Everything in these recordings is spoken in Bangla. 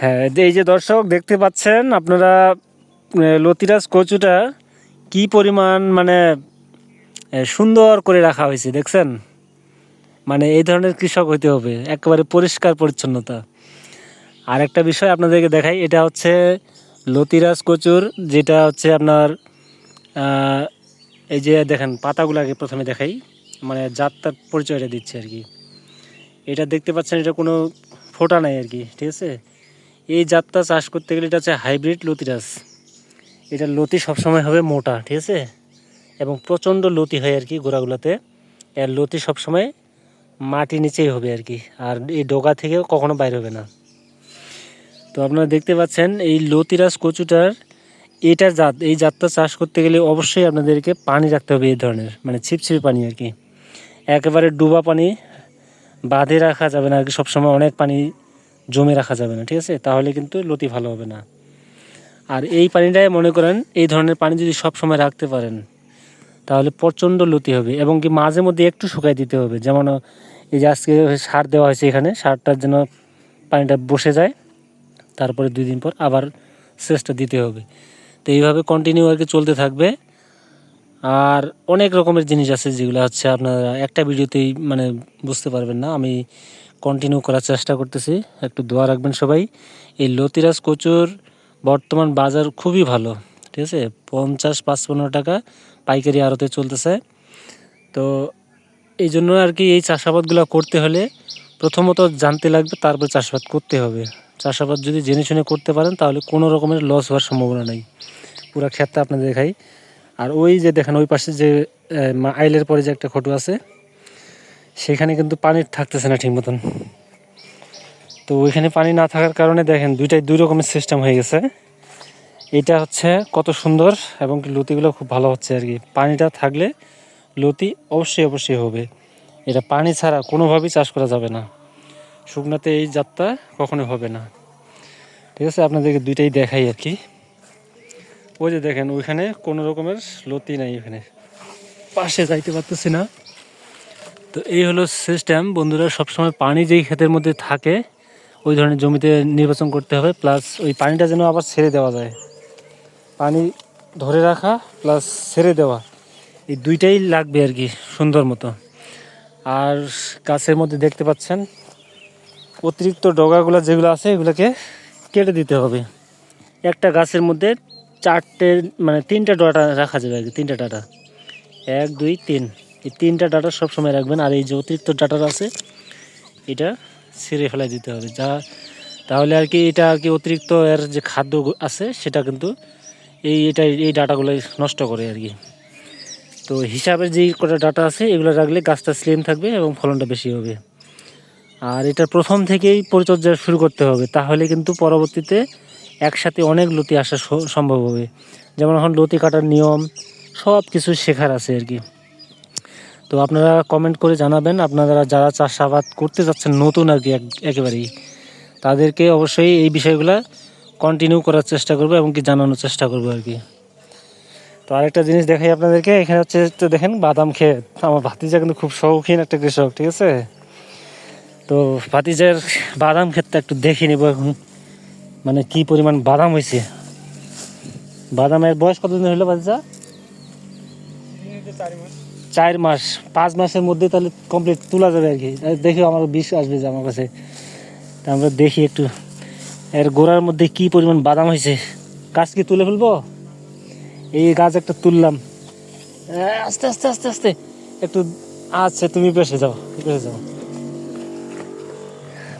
হ্যাঁ এই যে দর্শক, দেখতে পাচ্ছেন আপনারা লতিরাজ কচুটা কি পরিমাণ মানে সুন্দর করে রাখা হয়েছে, দেখছেন? মানে এই ধরনের কৃষক হইতে হবে, একেবারে পরিষ্কার পরিচ্ছন্নতা। আর একটা বিষয় আপনাদেরকে দেখাই, এটা হচ্ছে লতিরাজ কচুর, যেটা হচ্ছে আপনার এই যে দেখেন, পাতাগুলোকে প্রথমে দেখাই মানে যাত্রার পরিচয়টা দিচ্ছে আর কি। এটা দেখতে পাচ্ছেন, এটা কোনো ফোটা নাই আর কি, ঠিক আছে? এই জাতটা চাষ করতে গেলে এটা হচ্ছে হাইব্রিড লতিরাজ। এটা লতি সবসময় হবে মোটা, ঠিক আছে? এবং প্রচণ্ড লতি হয় আর কি গোড়াগুলোতে। এর লতি সবসময় মাটির নিচেই হবে আর কি, আর এই ডোকা থেকে কখনো বাইর হবে না। তো আপনারা দেখতে পাচ্ছেন, এই লতিরাজ কচুটার এটা জাত, এই জাতটা চাষ করতে গেলে অবশ্যই আপনাদেরকে পানি রাখতে হবে এই ধরনের মানে ছিপছিপে পানি আর কি। একেবারে ডুবা পানি বাঁধে রাখা যাবে না আর কি সবসময় অনেক পানি জমে রাখা যাবে না, ঠিক আছে? তাহলে কিন্তু লতি ভালো হবে না। আর এই পানিটাই মনে করেন, এই ধরনের পানি যদি সব সময় রাখতে পারেন, তাহলে প্রচণ্ড লতি হবে এবং কি মাঝে মধ্যে একটু শুকাই দিতে হবে। যেমন, এই যে আজকে সার দেওয়া হয়েছে এখানে, সারটার জন্য পানিটা বসে যায়, তারপরে দুই দিন পর আবার সেচটা দিতে হবে। তো এইভাবে কন্টিনিউ আর কি চলতে থাকবে। আর অনেক রকমের জিনিস আছে যেগুলো হচ্ছে আপনারা একটা ভিডিওতেই মানে বুঝতে পারবেন না। আমি কন্টিনিউ করার চেষ্টা করতেছি। একটু দোয়া রাখবেন সবাই। এই লতিরাজ কচুর বর্তমান বাজার খুবই ভালো, ঠিক আছে? পঞ্চাশ, পাঁচপান্ন টাকা পাইকারি আড়তে চলতেছে। তো এই জন্য আর কি এই চাষাবাদগুলো করতে হলে প্রথমত জানতে লাগবে, তারপর চাষাবাদ করতে হবে। চাষাবাদ যদি জেনে শুনে করতে পারেন, তাহলে কোনো রকমের লস হওয়ার সম্ভাবনা নেই। পুরো ক্ষেতটা আপনাদের দেখাই। আর ওই যে দেখেন, ওই পাশে যে আইলের পরে যে একটা খটু আছে সেখানে কিন্তু পানি থাকতেছে না ঠিক মতন। তো ওইখানে পানি না থাকার কারণে দেখেন দুইটাই দুই রকমের সিস্টেম হয়ে গেছে। এটা হচ্ছে কত সুন্দর এবং লতিগুলো খুব ভালো হচ্ছে আর কি। পানিটা থাকলে লতি অবশ্যই অবশ্যই হবে। এটা পানি ছাড়া কোনোভাবেই চাষ করা যাবে না। শুকনাতে এই যাত্রা কখনো হবে না। ঠিক আছে, আপনাদেরকে দুইটাই দেখাই আর কি। ওই যে দেখেন, ওইখানে কোনো রকমের লতি নাই ওখানে পাশে যাইতে পারতেছি না। তো এই হলো সিস্টেম বন্ধুরা, সবসময় পানি যেই ক্ষেতের মধ্যে থাকে, ওই ধরনের জমিতে নির্বাচন করতে হবে। প্লাস ওই পানিটা যেন আবার ছেড়ে দেওয়া যায়। পানি ধরে রাখা প্লাস ছেড়ে দেওয়া। এই দুইটাই লাগবে আর কি, সুন্দর মতো। আর গাছের মধ্যে দেখতে পাচ্ছেন, অতিরিক্ত ডগাগুলো যেগুলো আছে, এগুলোকে কেটে দিতে হবে। একটা গাছের মধ্যে চারটে মানে তিনটা ডাটা রাখা যাবে আর কি, তিনটা ডাটা। এক, দুই, তিন। এই তিনটা ডাটা সবসময় রাখবেন, আর এই যে অতিরিক্ত ডাটার আছে, এটা ছিঁড়ে ফেলাই দিতে হবে। যা, তাহলে আর কি এটা আর কি অতিরিক্ত এর যে খাদ্য আছে, সেটা কিন্তু এই এটা এই ডাটাগুলো নষ্ট করে আর কি। তো হিসাবে যেই কটা ডাটা আছে, এগুলো রাখলে গাছটা স্লিম থাকবে এবং ফলনটা বেশি হবে। আর এটা প্রথম থেকেই পরিচর্যা শুরু করতে হবে, তাহলে কিন্তু পরবর্তীতে একসাথে অনেক লতি আসা সম্ভব হবে। যেমন এখন লতি কাটার নিয়ম সব কিছু শেখার আছে আর কি। তো আপনারা কমেন্ট করে জানাবেন। আপনারা যারা চাষাবাদ করতে যাচ্ছেন, নতুন আর কি এক- একেবারেই, তাদেরকে অবশ্যই এই বিষয়গুলো কন্টিনিউ করার চেষ্টা করব এবং কি জানানোর চেষ্টা করব আর কি। তো আরেকটা জিনিস দেখাই আপনাদেরকে, এখানে হচ্ছে তো দেখেন বাদাম ক্ষেত। আমার ভাতিজা কিন্তু খুব শৌখিন একটা কৃষক, ঠিক আছে? তো ভাতিজার বাদাম ক্ষেতটা একটু দেখে নেব এখন মানে কি পরিমাণ বাদাম হয়েছে। বাদামের বয়স কতদিন হলো ভাতিজা? চার মাস। পাঁচ মাসের মধ্যে তাহলে কমপ্লিট তোলা যাবে আর কি। দেখি আমার বিষ আসবে যে আমার কাছে। তা আমরা দেখি একটু, এর গোড়ার মধ্যে কি পরিমাণ বাদাম হয়েছে। গাছ কি তুলে ফেলব? এই গাছ একটা তুললাম। আস্তে আস্তে আস্তে আস্তে। একটু আচ্ছা তুমি পেশে যাও পেশে যাও।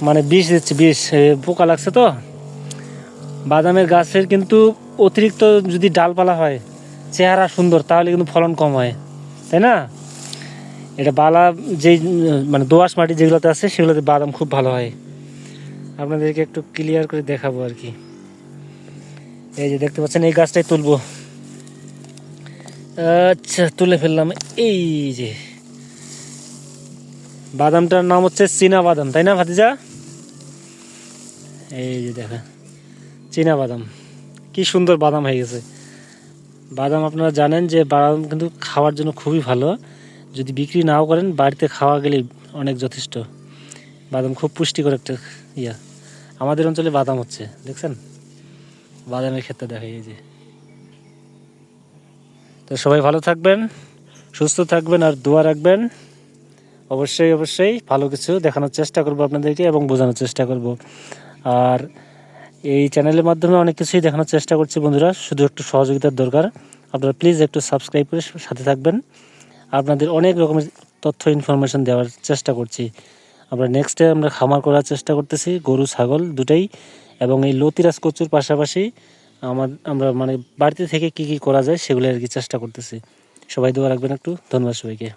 মানে বিষ দিচ্ছে, বিষ। পোকা লাগছে তো। বাদামের গাছের কিন্তু অতিরিক্ত যদি ডালপালা হয়, চেহারা সুন্দর, তাহলে কিন্তু ফলন কম হয়। তাই না? এটা বালা যেই মানে দোআঁশ মাটি যেগুলোতে আছে, সেগুলোতে বাদাম খুব ভালো হয়। আপনাদেরকে একটু ক্লিয়ার করে দেখাবো আর কি। এই যে দেখতে পাচ্ছেন, এই গাছটাই তুলবো। আচ্ছা তুলে ফেললাম। এই যে বাদামটার নাম হচ্ছে চীনা বাদাম, তাই না ভাতিজা? এই যে দেখা চীনা বাদাম। কি সুন্দর বাদাম হয়ে গেছে। বাদাম আপনারা জানেন যে বাদাম কিন্তু খাওয়ার জন্য খুবই ভালো। যদি বিক্রি নাও করেন, বাড়িতে খাওয়া গেলে অনেক যথেষ্ট। বাদাম খুব পুষ্টিকর একটা ইয়া। আমাদের অঞ্চলে বাদাম হচ্ছে, দেখছেন? বাদামের ক্ষেত্রে দেখা এই যে। তো সবাই ভালো থাকবেন, সুস্থ থাকবেন আর দোয়া রাখবেন। অবশ্যই অবশ্যই ভালো কিছু দেখানোর চেষ্টা করব আপনাদেরকে এবং বোঝানোর চেষ্টা করব। আর এই চ্যানেলের মাধ্যমে অনেক কিছুই দেখানোর চেষ্টা করছি বন্ধুরা, শুধু একটু সহযোগিতার দরকার। আপনারা প্লিজ একটু সাবস্ক্রাইব করে সাথে থাকবেন। আপনাদের অনেক রকমের তথ্য ইনফরমেশন দেওয়ার চেষ্টা করছি। আমরা নেক্সটে আমরা খামার করার চেষ্টা করতেছি, গরু, ছাগল দুটাই এবং এই লতিরাজ কচুর পাশাপাশি আমার, আমরা মানে বাড়িতে থেকে কি কি করা যায় সেগুলো আর কি চেষ্টা করতেছি। সবাই দোয়া রাখবেন একটু। ধন্যবাদ সবাইকে।